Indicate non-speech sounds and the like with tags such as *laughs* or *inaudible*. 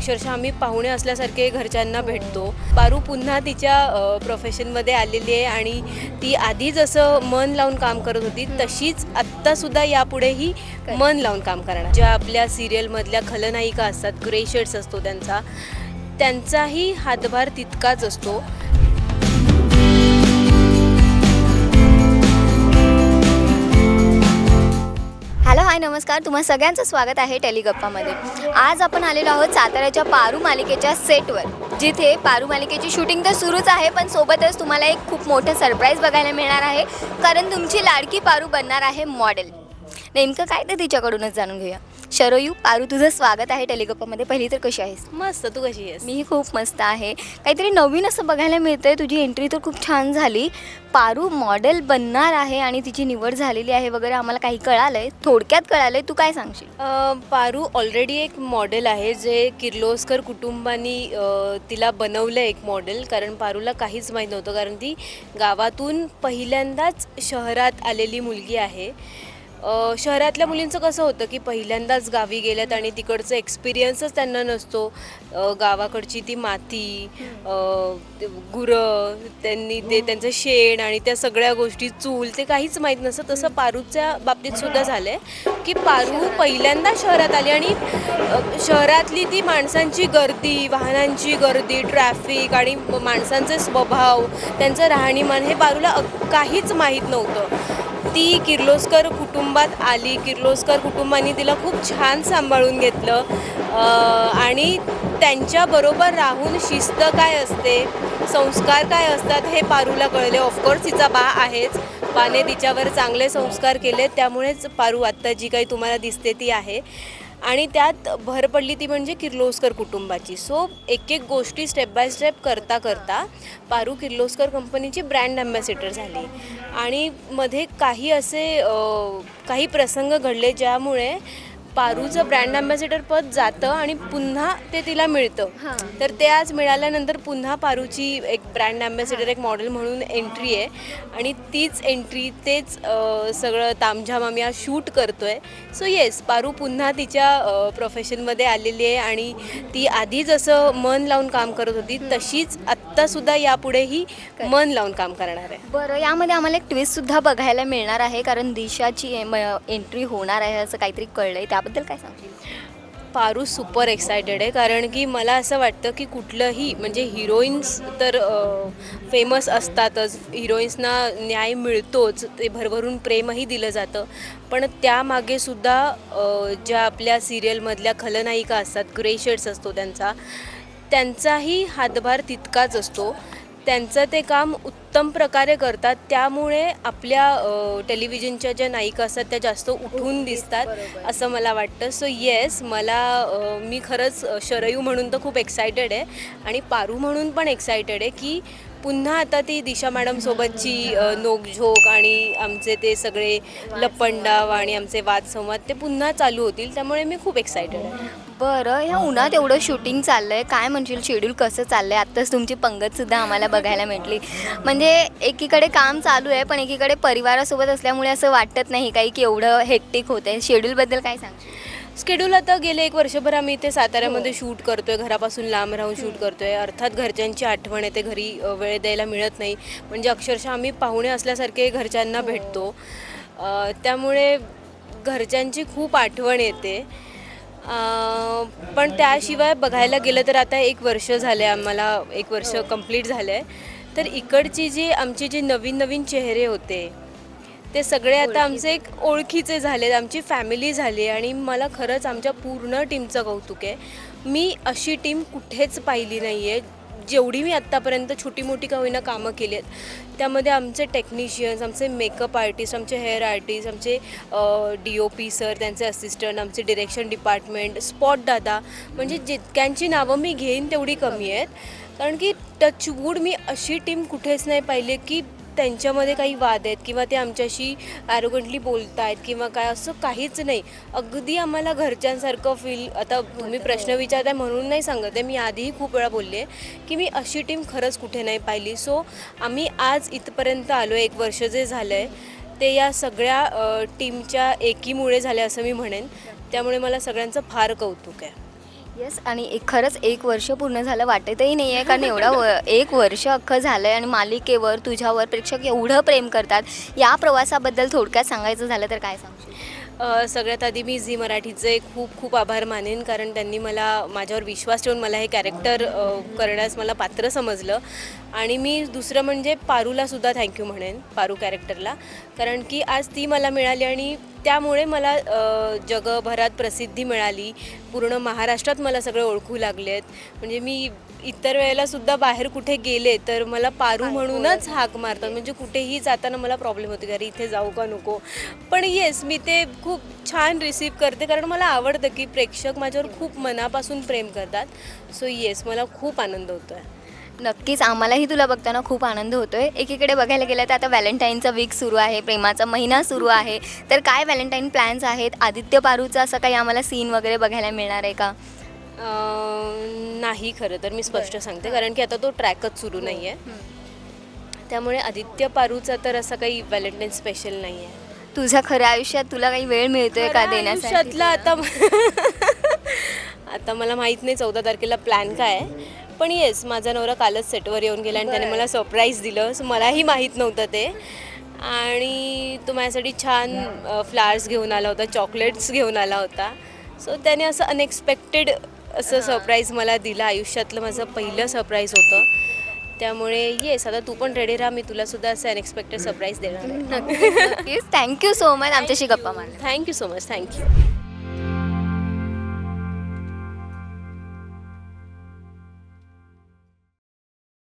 अक्षरशः आम्ही पाहुणे असल्यासारखे घरच्यांना भेटतो. पारू पुन्हा तिच्या प्रोफेशनमध्ये आलेली आहे आणि ती आधी जसं मन लावून काम करत होती तशीच आत्तासुद्धा यापुढेही मन लावून काम करणार. ज्या आपल्या सिरियलमधल्या खलनायिका असतात ग्रे शेड्स असतो त्यांचा त्यांचाही हातभार तितकाच असतो. नमस्कार तुम्हा सगळ्यांचं स्वागत आहे टेलिगप्पामध्ये. आज आपण आलेलो आहोत साताऱ्याच्या पारू मालिकेच्या सेटवर जिथे पारू मालिकेची शूटिंग तर सुरूच आहे पण सोबतच तुम्हाला एक खूप मोठं सरप्राईज बघायला मिळणार आहे. कारण तुमची लाडकी पारू बनणार आहे मॉडेल. नेमकं काय ते तिच्याकडूनच जाणून घेऊया. शरयू पारू तुझं स्वागत आहे टेलिगप्पामध्ये पहिली तर कशी आहेस? मस्त तू कशी आहेस? मी खूप मस्त आहे. काहीतरी नवीन असं बघायला मिळतंय. तुझी एंट्री तर खूप छान झाली. पारू मॉडेल बनणार आहे आणि तिची निवड झालेली आहे वगैरे आम्हाला काही कळालंय. थोडक्यात कळालंय. तू काय सांगशील? पारू ऑलरेडी एक मॉडेल आहे जे किर्लोस्कर कुटुंबानी तिला बनवलं एक मॉडेल कारण पारूला काहीच माहीत नव्हतं. कारण ती गावातून पहिल्यांदाच शहरात आलेली मुलगी आहे. अ, शहरातल्या मुलींचं कसं होतं की पहिल्यांदाच गावी गेल्यात आणि तिकडचं एक्सपिरियन्सच त्यांना नसतो. अ, गावाकडची ती माती अ, ते गुरं त्यांनी ते त्यांचं शेण आणि त्या सगळ्या गोष्टी चूल ते काहीच माहीत नसतं. तसं पारूच्या बाबतीत सुद्धा झालं आहे की पारू पहिल्यांदा शहरात आली आणि अ, शहरातली ती माणसांची गर्दी वाहनांची गर्दी ट्रॅफिक आणि माणसांचे स्वभाव त्यांचं राहणीमान हे पारूला अ- काहीच माहीत नव्हतं. ती किर्लोस्कर कुटुंबात आली. किर्लोस्कर कुटुंबाने तिला खूप छान सांभाळून घेतलं. आणि त्यांच्याबरोबर राहून शिस्त काय असते संस्कार काय असतात हे पारूला कळले. ऑफकोर्स तिचा बा आहेच. बाने तिच्यावर चांगले संस्कार केले. त्यामुळेच पारू आत्ता जी काही तुम्हाला दिसते ती आहे. आणि त्यात भर पडली ती म्हणजे किर्लोस्कर कुटुंबाची. सो एक एक गोष्टी स्टेप बाय स्टेप करता करता पारू किर्लोस्कर कंपनीची ब्रँड अँबॅसिडर झाली. आणि मध्ये काही असे काही प्रसंग घडले ज्यामुळे पारूचं ब्रँड अँबॅसिडर पद जातं आणि पुन्हा ते तिला मिळतं. तर ते आज मिळाल्यानंतर पुन्हा पारूची एक ब्रँड अँबॅसिडर एक मॉडेल म्हणून एंट्री आहे. आणि तीच एंट्री तेच सगळं तामझाम आम्ही आज शूट करतो आहे सो येस पारू पुन्हा तिच्या प्रोफेशनमध्ये आलेली आहे आणि ती आधी जसं मन लावून काम करत होती तशीच आत्तासुद्धा यापुढेही मन लावून काम करणार आहे. बरं यामध्ये आम्हाला एक ट्विस्ट सुद्धा बघायला मिळणार आहे कारण दिशाची एंट्री होणार आहे असं काहीतरी कळलंय. त्याबद्दल काय सांगशील? पारू सुपर एक्सायटेड आहे कारण की मला असं वाटतं की कुठलंही म्हणजे हिरोईन्स तर फेमस असतातच. हिरोईन्सना न्याय मिळतोच ते भरभरून प्रेमही दिलं जातं. पण त्यामागे सुद्धा ज्या आपल्या सिरियलमधल्या खलनायिका असतात ग्रे शेड्स असतो त्यांचा त्यांचाही हातभार तितकाच असतो. त्यांचं ते काम उत्तम प्रकारे करतात. त्यामुळे आपल्या अ, टेलिव्हिजनच्या ज्या नायिका असतात त्या जास्त उठून दिसतात असं मला वाटतं. सो येस मला अ, मी खरंच अ, शरयू म्हणून तर खूप एक्सायटेड आहे आणि पारू म्हणून पण एक्सायटेड आहे की पुन्हा आता ती दिशा मॅडमसोबतची नोकझोक आणि आमचे ते सगळे लपंडाव आणि आमचे वादसंवाद ते पुन्हा चालू होतील त्यामुळे मी खूप एक्सायटेड आहे. बरं ह्या उन्हात एवढं शूटिंग चाललं आहे काय म्हणशील? शेड्यूल कसं चाललं आहे आत्ताच तुमची पंगतसुद्धा आम्हाला बघायला भेटली म्हणजे एकीकडे काम चालू आहे पण एकीकडे परिवारासोबत असल्यामुळे असं वाटत नाही काही की एवढं हेक्टिक होतं आहे शेड्यूलबद्दल काय सांग स्केड्यूल आता गेले एक वर्षभर आम्ही इथे साताऱ्यामध्ये शूट करतोय. घरापासून लांब राहून शूट करतोय. अर्थात घरच्यांची आठवण येते. घरी वेळ द्यायला मिळत नाही. म्हणजे अक्षरशः आम्ही पाहुणे असल्यासारखे घरच्यांना भेटतो. त्यामुळे घरच्यांची खूप आठवण येते. पण त्याशिवाय बघायला गेलं तर आता एक वर्ष झाले आम्हाला. एक वर्ष कंप्लीट झालं आहे तर इकडची जी आमची जी नवीन नवीन चेहरे होते ते सगळे आता आमचे एक ओळखीचे झालेत आमची फॅमिली झाली आहे आणि मला खरंच आमच्या पूर्ण टीमचं कौतुक आहे. मी अशी टीम कुठेच पाहिली नाही आहे जेवढी मी आत्तापर्यंत छोटी मोठी का होईना कामं केली आहेत त्यामध्ये आमचे टेक्निशियन्स आमचे मेकअप आर्टिस्ट आमचे हेअर आर्टिस्ट आमचे डी ओ पी सर त्यांचे असिस्टंट आमचे डिरेक्शन डिपार्टमेंट स्पॉट दादा म्हणजे जितक्यांची नावं मी घेईन तेवढी कमी आहेत. कारण की टचवूड मी अशी टीम कुठेच नाही पाहिली की त्यांच्यामध्ये काही वाद आहेत किंवा ते आमच्याशी ॲरोगंटली बोलत आहेत किंवा काय असं काहीच नाही. अगदी आम्हाला घरच्यांसारखं फील आता तुम्ही प्रश्न विचारताय म्हणून नाही सांगत आहे मी आधीही खूप वेळा बोलले आहे की मी अशी टीम खरंच कुठे नाही पाहिली. सो आम्ही आज इथपर्यंत आलो आहे एक वर्ष जे झालं आहे ते या सगळ्या टीमच्या एकीमुळे झाले असं मी म्हणेन. त्यामुळे मला सगळ्यांचं फार कौतुक आहे. येस आणि एक खरंच एक वर्ष पूर्ण झालं वाटतही नाही आहे कारण एवढा व एक वर्ष अख्खं झालं आहे आणि मालिकेवर तुझ्यावर प्रेक्षक एवढं प्रेम करतात. या प्रवासाबद्दल थोडक्यात सांगायचं झालं तर काय सांगशील? अ, सगळ्यात आधी मी झी मराठीचे खूप खूप आभार मानेन कारण त्यांनी मला माझ्यावर विश्वास ठेवून मला हे कॅरेक्टर करण्यास मला पात्र समजलं. आणि मी दुसरं म्हणजे पारूलासुद्धा थँक्यू म्हणेन पारू कॅरेक्टरला कारण की आज ती मला मिळाली आणि त्यामुळे मला जगभरात प्रसिद्धी मिळाली. पूर्ण महाराष्ट्रात मला सगळे ओळखू लागलेत. म्हणजे मी इतर वेळेला सुद्धा बाहेर कुठे गेले तर मला पारू म्हणूनच हाक मारतात. म्हणजे कुठेही जाताना मला प्रॉब्लेम होते घरी इथे जाऊ का नको? पण येस मी ते खूप छान रिसीव करते. कारण मला आवडतं की प्रेक्षक माझ्यावर खूप मनापासून प्रेम करतात. सो येस मला खूप आनंद होतो आहे नक्कीच. आम्हालाही तुला बघताना खूप आनंद होतोय. एकीकडे बघायला गेलं तर आता व्हॅलेंटाईनचा वीक सुरू आहे प्रेमाचा महिना सुरू आहे. तर काय व्हॅलेंटाईन प्लॅन्स आहेत? आदित्य पारूचा असं काही आम्हाला सीन वगैरे बघायला मिळणार आहे का? अं, नाही खरं तर मी स्पष्ट सांगते. कारण की आता तो ट्रॅकच सुरू नाही आहे त्यामुळे आदित्य पारूचा तर असं काही व्हॅलेंटाईन स्पेशल नाही आहे तुझ्या खऱ्या आयुष्यात तुला काही वेळ मिळतोय का देण्यासाठी? आयुष्यातला आता *laughs* आता मला माहीत नाही चौदा तारखेला प्लॅन काय आहे. पण येस माझा नवरा कालच सेटवर येऊन गेला आणि त्याने मला सरप्राईज दिलं. सो मलाही माहीत नव्हतं ते. आणि तो माझ्यासाठी छान फ्लावर्स घेऊन आला होता चॉकलेट्स घेऊन आला होता. सो त्याने असं अनएक्सपेक्टेड असं सरप्राईज मला दिलं. आयुष्यातलं माझं पहिलं सरप्राईज होतं. त्यामुळे येस आता तू पण रेडी राहा. मी तुला सुद्धा असं अनएक्सपेक्टेड सरप्राईज देणार थँक्यू सो मच आमच्याशी गप्पा मारल्या थँक्यू सो मच थँक्यू